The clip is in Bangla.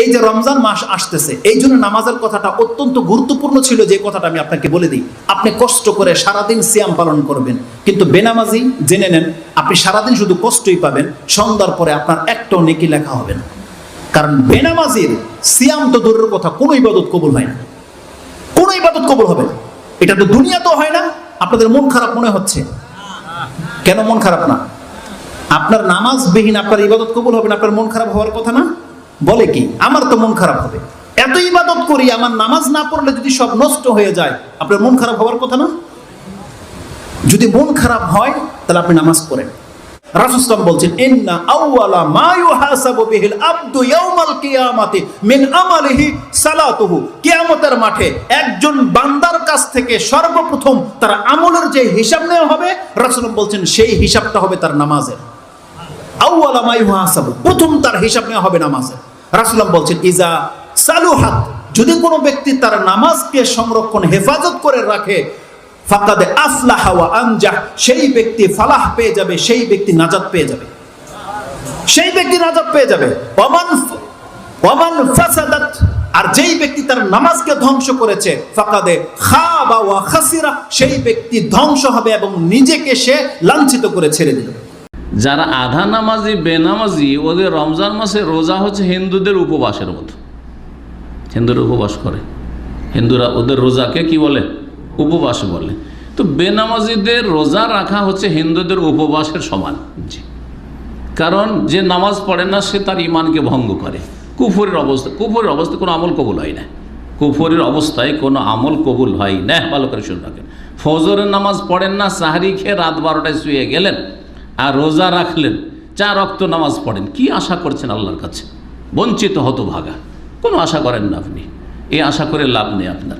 এই যে রমজান মাস আসতেছে, এই জন্য নামাজের কথাটা অত্যন্ত গুরুত্বপূর্ণ ছিল যে কথাটা আমি আপনাকে বলে দিই। আপনি কষ্ট করে সারাদিন সিয়াম পালন করবেন, কিন্তু বেনামাজি জেনে নেন, আপনি সারাদিন শুধু কষ্টই পাবেন, সন্ধ্যার পরে আপনার একটাও নেকি লেখা হবে না। কারণ বেনামাজির সিয়াম তো দূরের কথা, কোনো ইবাদত কবুল হয় না। কোনো ইবাদত কবুল হবে না। এটা তো দুনিয়া তো হয় না, আপনাদের মন খারাপ মনে হচ্ছে। কেন মন খারাপ না? আপনার নামাজ বিহীন আপনার ইবাদত কবুল হবে না, আপনার মন খারাপ হওয়ার কথা না? বলে কি, আমার তো মন খারাপ হবে। এত ইবাদত করি, আমার নামাজ না পড়লে যদি সব নষ্ট হয়ে যায়, আপনার মন খারাপ হওয়ার কথা না? যদি মন খারাপ হয়, তাহলে আপনি নামাজ পড়েন। রাসূলুল্লাহ বলছেন, ইন্না আউওয়ালা মা ইউহাসাবু বিহিল ইয়াউমাল কিয়ামাতি মিন আমালিহি সালাতুহু। কিয়ামতের মাঠে একজন বান্দার কাছ থেকে সর্বপ্রথম তার আমলের যে হিসাব নেওয়া হবে রাসূলুল্লাহ বলছেন, সেই হিসাবটা হবে তার নামাজের। আউওয়ালা মা ইউহাসাবু, প্রথম তার হিসাব নেওয়া হবে নামাজের। রাসূলুল্লাহ বলছেন, ইজা সালুহাত, যদি কোনো ব্যক্তি তার নামাজকে সংরক্ষণ, হেফাজত করে রাখে, ফাকাদে আফলাহা ওয়া আনজাহ, সেই ব্যক্তি ফালাহ পেয়ে যাবে, সেই ব্যক্তি নাজাত পেয়ে যাবে। সেই ব্যক্তি নাজাত পেয়ে যাবে। ওয়ামান ওয়ামান ফাসাদাত, আর যেই ব্যক্তি তার নামাজকে ধ্বংস করেছে, ফাকাদে খাবা ওয়া খাসিরা, সেই ব্যক্তি ধ্বংস হবে এবং নিজেকে সে লাঞ্ছিত করে ছেড়ে দিল যারা আধা নামাজি, বেনামাজি, ওদের রমজান মাসে রোজা হচ্ছে হিন্দুদের উপবাসের মতো। হিন্দুরা উপবাস করে। হিন্দুরা ওদের রোজাকে কি বলে? উপবাস বলে। তো বেনামাজিদের রোজা রাখা হচ্ছে হিন্দুদের উপবাসের সমান। কারণ যে নামাজ পড়ে না, সে তার ইমানকে ভঙ্গ করে। কুফরের অবস্থা কুফরের অবস্থা কোনো আমল কবুল হয় না। কুফরের অবস্থায় কোনো আমল কবুল হয় না। ভালো করে শুনে রাখেন। ফজরের নামাজ পড়েন না, সাহারি খেয়ে রাত বারোটায় শুয়ে গেলেন। আর রোজা রাখলেন, চার রক্ত নামাজ পড়েন, কি আশা করছেন আল্লাহর কাছে? বঞ্চিত হতভাগা। কোনো আশা করেন না আপনি। এই আশা করে লাভ নেই আপনার।